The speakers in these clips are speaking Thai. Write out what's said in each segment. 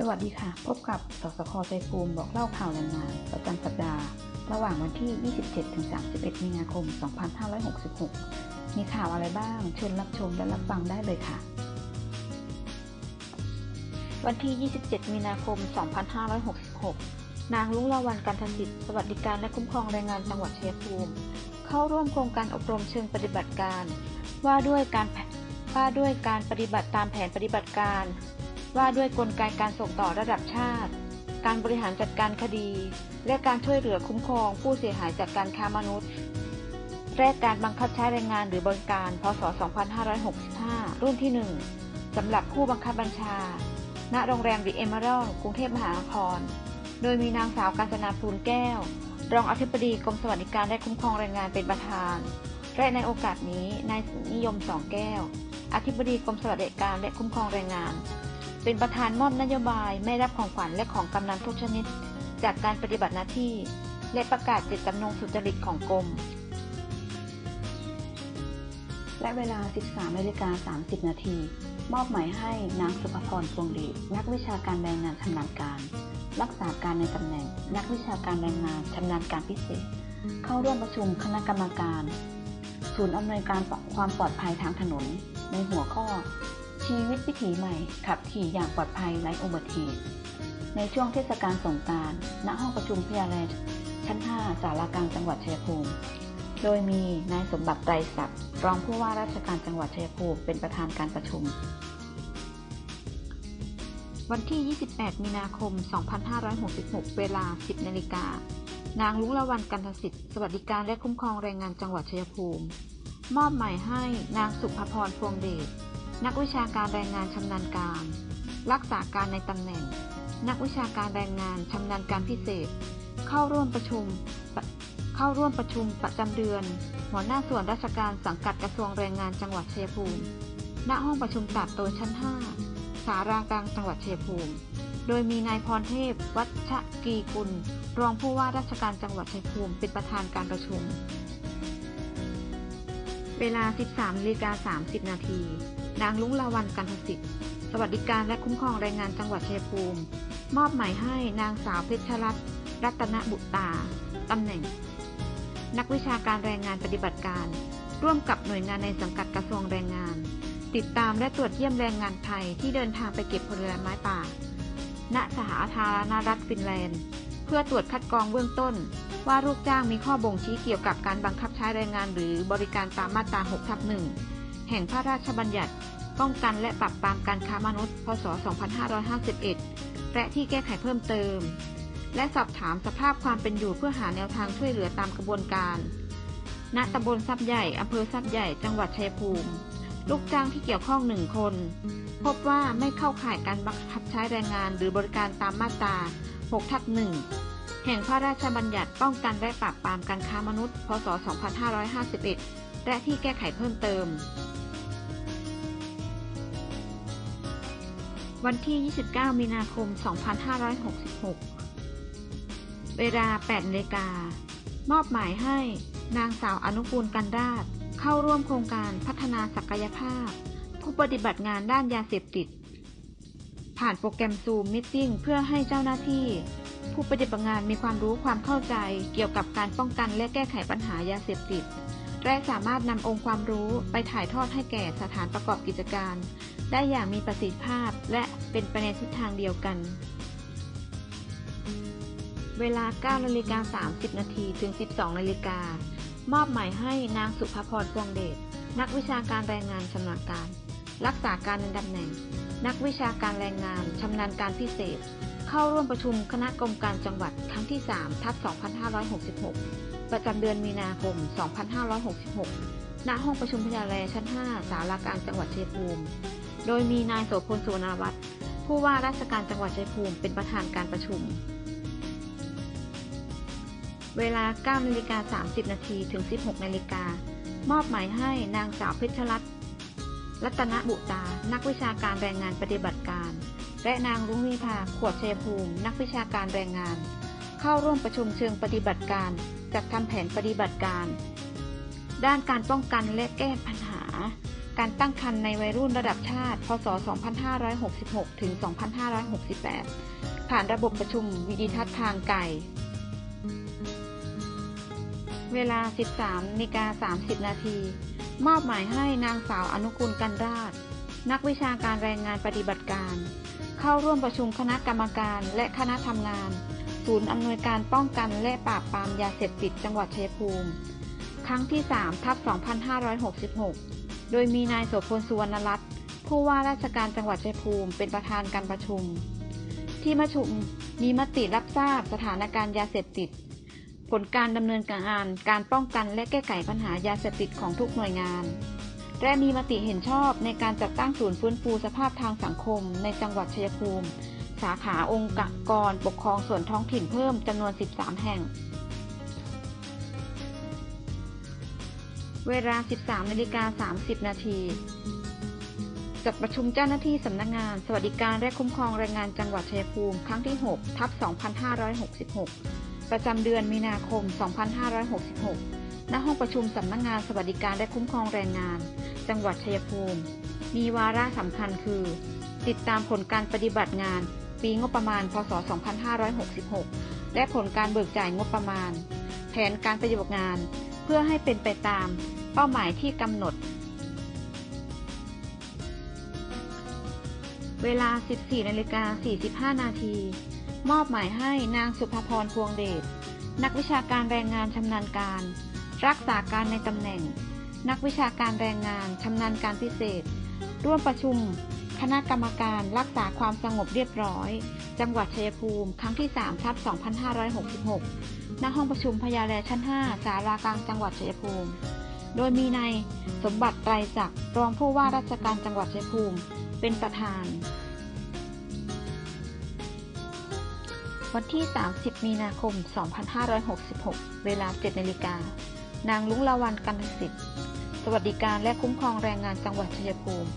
สวัสดีค่ะ พบกับสสคใจภูมิบอกเล่าข่าวแรงงานประจำสัปดาห์ ระหว่างวันที่ 27-31 มีนาคม 2566 มีข่าวอะไรบ้างเชิญรับชมและรับฟังได้เลยค่ะ วันที่ 27 มีนาคม 2566 นางลุงละวันกันทสิทธิ์สวัสดิการและคุ้มครองแรงงานจังหวัดชัยภูมิ เข้าร่วมโครงการอบรมเชิงปฏิบัติการ ว่าด้วยการว่าด้วยการปฏิบัติตามแผนปฏิบัติการ ว่าด้วยกลไกการส่งต่อระดับชาติ การบริหารจัดการคดี และการช่วยเหลือคุ้มครองผู้เสียหายจากการค้ามนุษย์และการบังคับใช้แรงงานหรือบริการ พศ 2565 รุ่นที่ 1 สำหรับผู้บังคับบัญชา ณ โรงแรมดิเอมอรัลกรุงเทพมหานคร โดยมีนางสาวกาญจนาภูลแก้ว รองอธิบดีกรมสวัสดิการและคุ้มครองแรงงานเป็นประธาน และในโอกาสนี้ นายนิยมสองแก้ว อธิบดีกรมสวัสดิการและคุ้มครองแรงงาน เป็นประธานมอบนโยบายไม่รับของขวัญและของกำนันทุกชนิด จากการปฏิบัติหน้าที่ และประกาศเจตจำนงสุจริตของกรม และเวลา 13นาฬิกา30 นาที มอบหมายให้นางสุภพรพวงดีนักวิชาการแรงงานชำนาญการ รักษาการในตำแหน่ง นักวิชาการแรงงานชำนาญการพิเศษ เข้าร่วมประชุมคณะกรรมการ ศูนย์อำนวยการความปลอดภัยทางถนน ในหัวข้อ ชีวิตวิถีใหม่ขับขี่อย่างปลอดภัยไร้อุบัติเหตุในช่วงเทศกาลสงกราร ณ ห้องประชุมพิยาลัยชั้น 5 สารากลางจังหวัดชัยภูมิ โดยมีนายสมบัติไตรศักดิ์รองผู้ว่าราชการจังหวัดชัยภูมิเป็นประธานการประชุม วันที่ 28 มีนาคม 2566 เวลา 10 นาฬิกา นางลุงละวันกันทสิทธิ์ สวัสดิการและคุ้มครองแรงงานจังหวัดชัยภูมิ มอบหมายให้นางสุภพรพวงเดช นักวิชาการแรงงานชำนาญการ รักษาการในตำแหน่ง นักวิชาการแรงงานชำนาญการพิเศษ เข้าร่วมประชุม เข้าร่วมประชุมประจำเดือน หัวหน้าส่วนราชการสังกัดกระทรวงแรงงานจังหวัดเชัยงภูมิณห้องประชุมตัดโตชั้น 5 สารากลางจังหวัดเชัยงภูมิ โดยมีนายพรเทพ วัชกีกุล รองผู้ว่าราชการจังหวัดชัยภูมิ เป็นประธานการประชุม เวลา 13นาฬิกา30 นาที นางลุงลาวันกันทสิทธิ์สวัสดิการและคุ้มครองแรงงานจังหวัดชัยภูมิ มอบหมายให้นางสาวเพชรรัตน์รัตนบุตตาตำแหน่ง นักวิชาการแรงงานปฏิบัติการ ร่วมกับหน่วยงานในสังกัดกระทรวงแรงงาน ติดตามและตรวจเยี่ยมแรงงานไทยที่เดินทางไปเก็บผลไม้ป่า ณสหธารณรัฐฟินแลนด์ เพื่อตรวจคัดกรองเบื้องต้น ว่าลูกจ้างมีข้อบ่งชี้เกี่ยวกับการบังคับใช้แรงงานหรือบริการตามมาตรา6ทับ1 แห่งพระราชบัญญัติ ป้องกันและปราบปรามการค้ามนุษย์ พศ 2551 และที่แก้ไขเพิ่มเติม และสอบถามสภาพความเป็นอยู่เพื่อหาแนวทางช่วยเหลือตามกระบวนการ ณ ตำบลทรัพย์ใหญ่ อำเภอทรัพย์ใหญ่ จังหวัดชัยภูมิ ลูกจ้างที่เกี่ยวข้องหนึ่งคน พบว่าไม่เข้าข่ายการบังคับใช้แรงงานหรือบริการตามมาตรา 6 ทับ 1 แห่งพระราชบัญญัติป้องกันและปราบปรามการค้ามนุษย์ พศ 2551 และที่แก้ไขเพิ่มเติม วันที่ 29 มีนาคม 2566 เวลา8นาฬิกามอบหมายให้นางสาวอนุกูลกันราชเข้าร่วมโครงการพัฒนาศักยภาพ ผู้ปฏิบัติงานด้านยาเสพติด ผ่านโปรแกรมซูมมิทติ้งเพื่อให้เจ้าหน้าที่ ผู้ปฏิบัติงานมีความรู้ความเข้าใจเกี่ยวกับการป้องกันและแก้ไขปัญหายาเสพติด และสามารถนำองค์ความรู้ไปถ่ายทอดให้แก่สถานประกอบกิจการ ได้อย่างมีประสิทธิภาพและเป็นไปในทิศทางเดียวกัน เวลา9นาฬิกา30 นาทีถึง 12นาฬิกามอบหมายให้นางสุภพรพวงเดช นักวิชาการแรงงานชำนาญการ รักษาการในตำแหน่ง นักวิชาการแรงงานชำนาญการพิเศษ เข้าร่วมประชุมคณะกรรมการจังหวัดครั้งที่ 3 ทับ 2566 ประจำเดือนมีนาคม 2566 ณ ห้องประชุมพยาลัยชั้น5สารากลางจังหวัดชัยภูมิ โดยมีนายโสพลสุวรรณวัฒน์ผู้ว่าราชการจังหวัดชัยภูมิเป็นประธานการประชุม เวลา 9นาฬิกา30 นาทีถึง 16นาฬิกามอบหมายให้นางสาวเพชรรัตน์รัตนบุตา นักวิชาการแรงงานปฏิบัติการ และนางรุ้งวิภาขวดชัยภูมิ นักวิชาการแรงงาน เข้าร่วมประชุมเชิงปฏิบัติการ จัดทำแผนปฏิบัติการ ด้านการป้องกันและแก้ปัญหา การตั้งครรภ์ในวัยรุ่นระดับชาติ พศ 2566 ถึง 2568 ผ่านระบบประชุมวิดีทัศน์ทางไกล เวลา 13นิกา30 นาที มอบหมายให้นางสาวอนุกูลกันราช นักวิชาการแรงงานปฏิบัติการ เข้าร่วมประชุมคณะกรรมการและคณะทำงาน ศูนย์อำนวยการป้องกันและปราบปรามยาเสพติดจังหวัดชัยภูมิ ครั้งที่ 3 ทับ 2566 โดยมีนายโสพลสุวรรณรัตน์ผู้ว่าราชการจังหวัดชัยภูมิเป็นประธานการประชุม ที่ประชุมมีมติรับทราบสถานการณ์ยาเสพติด ผลการดำเนินการการป้องกันและแก้ไขปัญหายาเสพติดของทุกหน่วยงาน และมีมติเห็นชอบในการจัดตั้งศูนย์ฟื้นฟูสภาพทางสังคมในจังหวัดชัยภูมิ สาขาองค์กรปกครองส่วนท้องถิ่นเพิ่มจำนวน 13 แห่ง เวลา 13นาฬิกา30 นาทีจัดประชุมเจ้าหน้าที่สำนักงงาน สวัสดิการและคุ้มครองแรงงานจังหวัดชัยภูมิครั้งที่ 6 ทับ 2566 ประจำเดือนมีนาคม 2566 ณ ห้องประชุมสำนักงงานสวัสดิการและคุ้มครองแรงงาน จังหวัดชัยภูมิ มีวาระสำคัญคือ ติดตามผลการปฏิบัติงาน ปีงบประมาณ พศ 2566 และผลการเบิกจ่ายงบประมาณ แผนการปฏิบัติงาน เพื่อให้เป็นไปตามเป้าหมายที่กำหนด เวลา 14นาฬิกา45 นาที มอบหมายให้นางสุภพรพวงเดช นักวิชาการแรงงานชำนาญการ รักษาการในตำแหน่ง นักวิชาการแรงงานชำนาญการพิเศษ ร่วมประชุม คณะกรรมการรักษาความสงบเรียบร้อย จังหวัดชัยภูมิครั้งที่3ทับ2566 ณ ห้องประชุมพญาแลชั้น5สารากลางจังหวัดชัยภูมิ โดยมีนายสมบัติไตรศักดิ์รองผู้ว่าราชการจังหวัดชัยภูมิ เป็นประธาน วันที่ 30 มีนาคม 2566 เวลา 7นาฬิกานางลุงละวันกันสิทธิ์ สวัสดิการและคุ้มครองแรงงานจังหวัดชัยภูมิ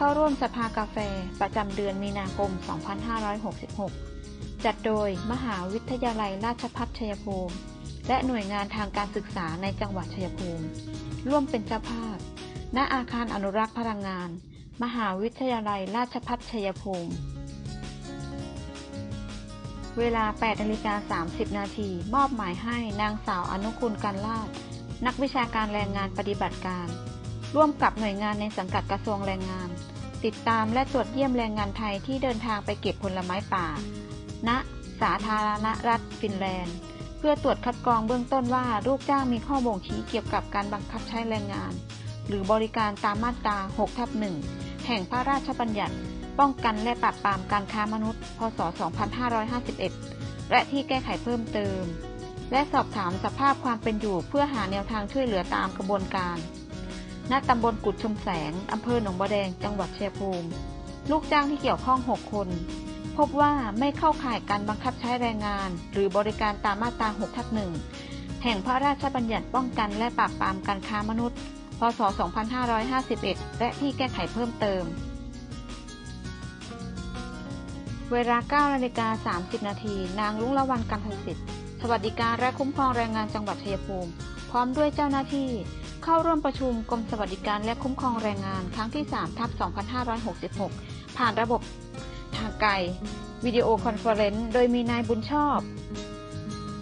เข้าร่วมสภากาแฟประจำเดือนมีนาคม 2566 จัดโดยมหาวิทยาลัยราชภัฏชัยภูมิ และหน่วยงานทางการศึกษาในจังหวัดชัยภูมิ ร่วมเป็นเจ้าภาพ ณ อาคารอนุรักษ์พลังงาน มหาวิทยาลัยราชภัฏชัยภูมิ เวลา 8นาฬิกา30 นาที มอบหมายให้นางสาวอนุคุณกันลาด นักวิชาการแรงงานปฏิบัติการร่วมกับหน่วยงานในสังกัดกระทรวงแรงงาน ติดตามและตรวจเยี่ยมแรงงานไทยที่เดินทางไปเก็บผลไม้ป่า ณ สาธารณรัฐฟินแลนด์ เพื่อตรวจคัดกรองเบื้องต้นว่าลูกจ้างมีข้อบ่งชี้เกี่ยวกับการบังคับใช้แรงงาน หรือบริการตามมาตรา6ทับ1แห่งพระราชบัญญัติ ป้องกันและปราบปรามการค้ามนุษย์ พศ 2551 และที่แก้ไขเพิ่มเติม และสอบถามสภาพความเป็นอยู่เพื่อหาแนวทางช่วยเหลือตามกระบวนการ ณตำบลกุดชมแสง อำเภอหนองบัวแดง จังหวัดเชัยงภูมิ ลูกจ้างที่เกี่ยวข้อง 6 คน พบว่าไม่เข้าข่ายการบังคับใช้แรงงาน หรือบริการตามมาตรา6ทับ1แห่งพระราชบัญญัติป้องกันและปราบปรามการค้ามนุษย์ พศ 2551 และที่แก้ไขเพิ่มเติม เวลา9นาฬิกา30 นาที นางลุงละวันกันทสิทธิ์สวัสดิการและคุ้มครองแรงงานจังหวัดชัยภูมิ พร้อมด้วยเจ้าหน้าที่ เข้าร่วมประชุมกรมสวัสดิการและคุ้มครองแรงงานครั้งที่ 3 ทับ 2566 ผ่านระบบทางไกล วิดีโอคอนเฟอเรนซ์ โดยมีนายบุญชอบ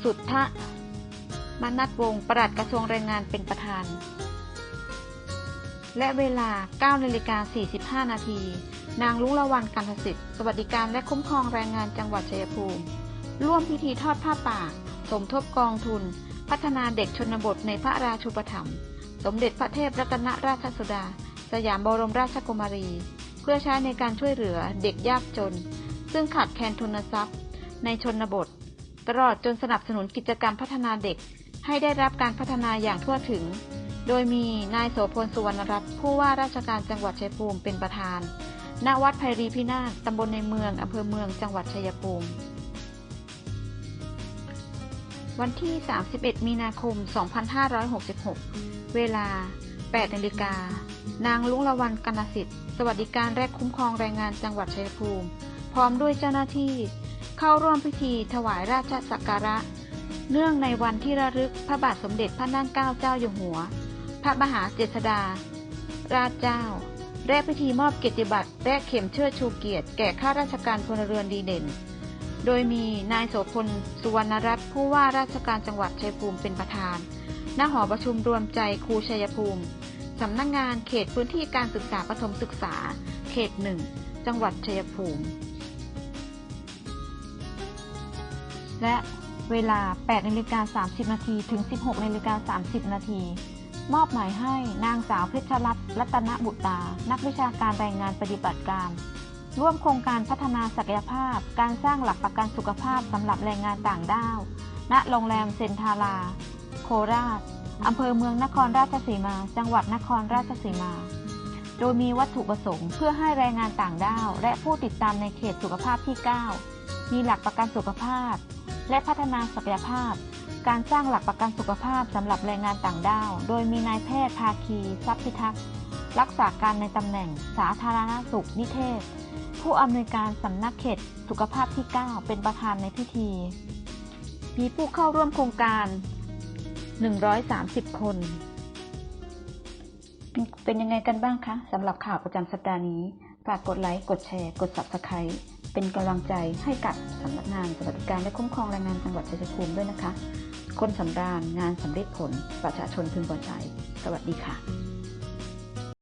สุทธะมนัทวงศ์ปลัดกระทรวงแรงงานเป็นประธาน และเวลา 9นาฬิกา45 นาที นางลุงละวันกันทสิทธิ์ สวัสดิการและคุ้มครองแรงงานจังหวัดชัยภูมิ ร่วมพิธีทอดผ้าป่า สมทบกองทุน พัฒนาเด็กชนบทในพระราชูปถัมภ์ สมเด็จพระเทพรัตนราชสุดา สยามบรมราชกุมารี เพื่อใช้ในการช่วยเหลือเด็กยากจน ซึ่งขาดแคลนทุนทรัพย์ ในชนบท ตลอดจนสนับสนุนกิจกรรมพัฒนาเด็กให้ได้รับการพัฒนาอย่างทั่วถึง โดยมีนายโสพลสุวรรณรัตน์ผู้ว่าราชการจังหวัดชัยภูมิเป็นประธาน ณ วัดไพรีพินาศตำบลในเมืองอำเภอเมืองจังหวัดชัยภูมิ วันที่ 31 มีนาคม 2566 เวลา 8นาฬิกา นางลุงละวันกนสิทธิ์ สวัสดิการและคุ้มครองแรงงานจังหวัดชัยภูมิ พร้อมด้วยเจ้าหน้าที่ เข้าร่วมพิธีถวายราชสักการะ เนื่องในวันที่ระลึกพระบาทสมเด็จพระนั่งเกล้าเจ้าอยู่หัว พระมหาเจษฎาราชเจ้า และพิธีมอบเกียรติบัตรและเข็มเชิดชูเกียรติแก่ข้าราชการพลเรือนดีเด่น โดยมีนายโสพล สุวรรณรัตน์ผู้ว่าราชการจังหวัดชัยภูมิเป็นประธาน ณ หอประชุมรวมใจครูชัยภูมิ สำนักงงานเขตพื้นที่การศึกษาประถมศึกษา เขตหนึ่ง จังหวัดชัยภูมิ และเวลา 8นาฬิกา30 นาที ถึง 16นาฬิกา30 นาที มอบหมายให้นางสาวเพชรรัตน์รัตนบุตรา นักวิชาการรายงานปฏิบัติการ ร่วมโครงการพัฒนาศักยภาพ การสร้างหลักประกันสุขภาพสำหรับแรงงานต่างด้าว ณ โรงแรมเซนทารา โคราช อำเภอเมืองนครราชสีมา จังหวัดนครราชสีมา โดยมีวัตถุประสงค์เพื่อให้แรงงานต่างด้าว และผู้ติดตามในเขตสุขภาพที่ 9 มีหลักประกันสุขภาพ และพัฒนาศักยภาพ การสร้างหลักประกันสุขภาพสำหรับแรงงานต่างด้าว โดยมีนายแพทย์ภาคี ทรัพย์พิทักษ์ รักษาการในตำแหน่ง สาธารณสุขนิเทศ ผู้อำนวยการสำนักเขตสุขภาพที่ 9 เป็นประธานในพิธี มีผู้เข้าร่วมโครงการ 130 คน เป็นยังไงกันบ้างคะสำหรับข่าวประจำสัปดาห์นี้ ฝากกดไลค์ กดแชร์ กด Subscribe เป็นกำลังใจให้กับสำนักงานสวัสดิการและคุ้มครองแรงงานจังหวัดชัยภูมิด้วยนะคะ คนสำราญงานสำเร็จผล ประชาชนพึงพอใจ สวัสดีค่ะ